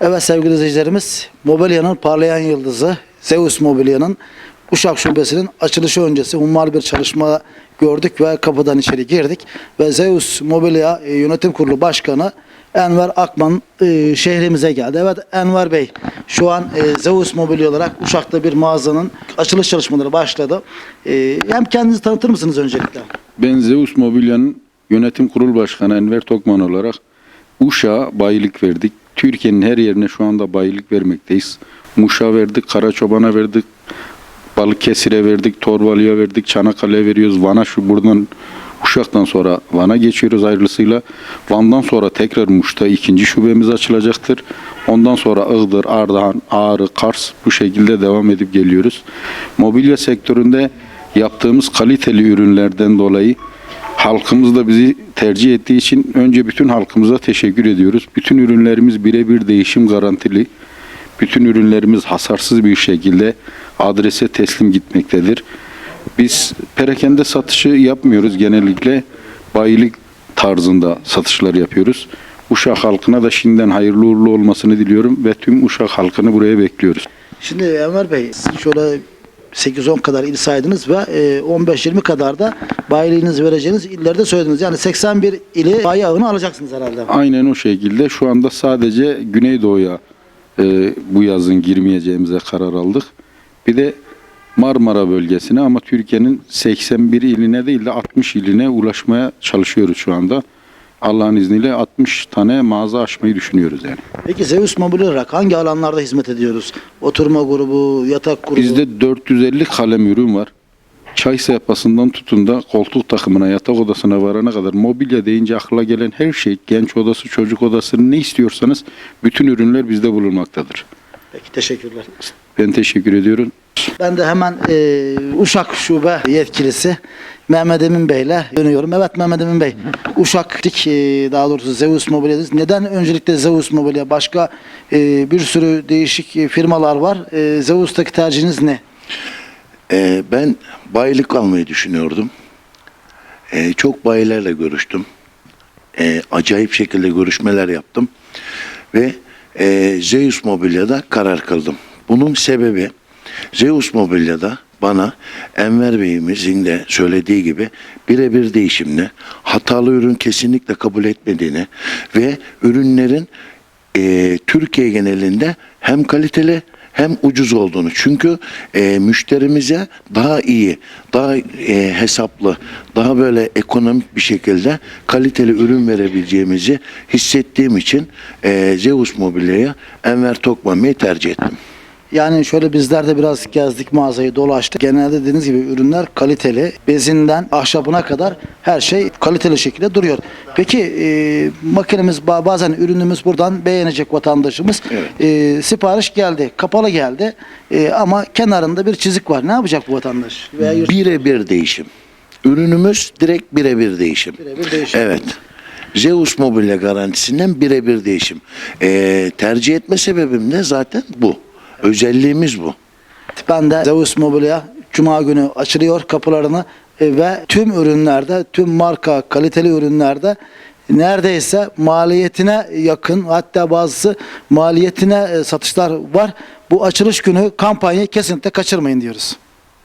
Evet sevgili izleyicilerimiz, Mobilya'nın parlayan yıldızı Zeus Mobilya'nın Uşak Şubesi'nin açılışı öncesi ummal bir çalışma gördük ve kapıdan içeri girdik. Ve Zeus Mobilya e, Yönetim Kurulu Başkanı Enver Akman e, şehrimize geldi. Evet Enver Bey şu an e, Zeus Mobilya olarak Uşak'ta bir mağazanın açılış çalışmaları başladı. Hem kendinizi tanıtır mısınız öncelikle? Ben Zeus Mobilya'nın yönetim kurul başkanı Enver Tokman olarak Uşak'a bayilik verdik. Türkiye'nin her yerine şu anda bayilik vermekteyiz. Muş'a verdik, Karaçoban'a verdik, Balıkesir'e verdik, Torbalı'ya verdik, Çanakkale'ye veriyoruz. Van'a şu buradan Uşak'tan sonra Van'a geçiyoruz ayrılısıyla. Van'dan sonra tekrar Muş'ta ikinci şubemiz açılacaktır. Ondan sonra Iğdır, Ardahan, Ağrı, Kars bu şekilde devam edip geliyoruz. Mobilya sektöründe yaptığımız kaliteli ürünlerden dolayı halkımız da bizi tercih ettiği için önce bütün halkımıza teşekkür ediyoruz. Bütün ürünlerimiz birebir değişim garantili. Bütün ürünlerimiz hasarsız bir şekilde adrese teslim gitmektedir. Biz perakende satışı yapmıyoruz genellikle. Bayilik tarzında satışlar yapıyoruz. Uşak halkına da şimdiden hayırlı uğurlu olmasını diliyorum ve tüm Uşak halkını buraya bekliyoruz. Şimdi Enver Bey siz şöyle 8-10 kadar il saydınız ve e, 15-20 kadar da bayiliğinizi vereceğiniz illerde söylediniz. Yani 81 ili bayi ağını alacaksınız herhalde. Aynen o şekilde şu anda sadece Güneydoğu'ya e, bu yazın girmeyeceğimize karar aldık. Bir de Marmara bölgesine ama Türkiye'nin 81 iline değil de 60 iline ulaşmaya çalışıyoruz şu anda. Allah'ın izniyle 60 tane mağaza açmayı düşünüyoruz yani. Peki Zeus Mobil olarak hangi alanlarda hizmet ediyoruz? Oturma grubu, yatak grubu. Bizde 450 kalem ürün var. Çay sehpasından tutun da koltuk takımına, yatak odasına varana kadar mobilya deyince akla gelen her şey, genç odası, çocuk odası ne istiyorsanız bütün ürünler bizde bulunmaktadır. Peki teşekkürler. Ben teşekkür ediyorum. Ben de hemen e, Uşak Şube yetkilisi Mehmet Emin Bey'le dönüyorum. Evet Mehmet Emin Bey, Uşak e, daha doğrusu Zeus Mobilya'dayız. Neden öncelikle Zeus Mobilya? Başka e, bir sürü değişik e, firmalar var. E, Zeus'taki tercihiniz ne? Ee, ben bayilik almayı düşünüyordum. Ee, çok bayilerle görüştüm. Ee, acayip şekilde görüşmeler yaptım. Ve e, Zeus Mobilya'da karar kıldım. Bunun sebebi Zeus Mobilya'da bana Enver Bey'imizin de söylediği gibi birebir değişimli, hatalı ürün kesinlikle kabul etmediğini ve ürünlerin e, Türkiye genelinde hem kaliteli hem ucuz olduğunu. Çünkü e, müşterimize daha iyi, daha e, hesaplı, daha böyle ekonomik bir şekilde kaliteli ürün verebileceğimizi hissettiğim için e, Zeus Mobilya'ya Enver Tokman'ı tercih ettim. Yani şöyle bizler de biraz gezdik mağazayı dolaştık. Genelde dediğiniz gibi ürünler kaliteli. Bezinden ahşabına kadar her şey kaliteli şekilde duruyor. Peki e, makinemiz ba- bazen ürünümüz buradan beğenecek vatandaşımız. Evet. E, sipariş geldi, kapalı geldi E, ama kenarında bir çizik var. Ne yapacak bu vatandaş? Birebir değişim. Ürünümüz direkt birebir değişim. Birebir değişim. Evet. Zeus Mobilya garantisinden birebir değişim. E, tercih etme sebebim de zaten bu. Özelliğimiz bu. Ben de Zeus Mobilya Cuma günü açılıyor kapılarını e, ve tüm ürünlerde, tüm marka kaliteli ürünlerde neredeyse maliyetine yakın hatta bazısı maliyetine e, satışlar var. Bu açılış günü kampanyayı kesinlikle kaçırmayın diyoruz.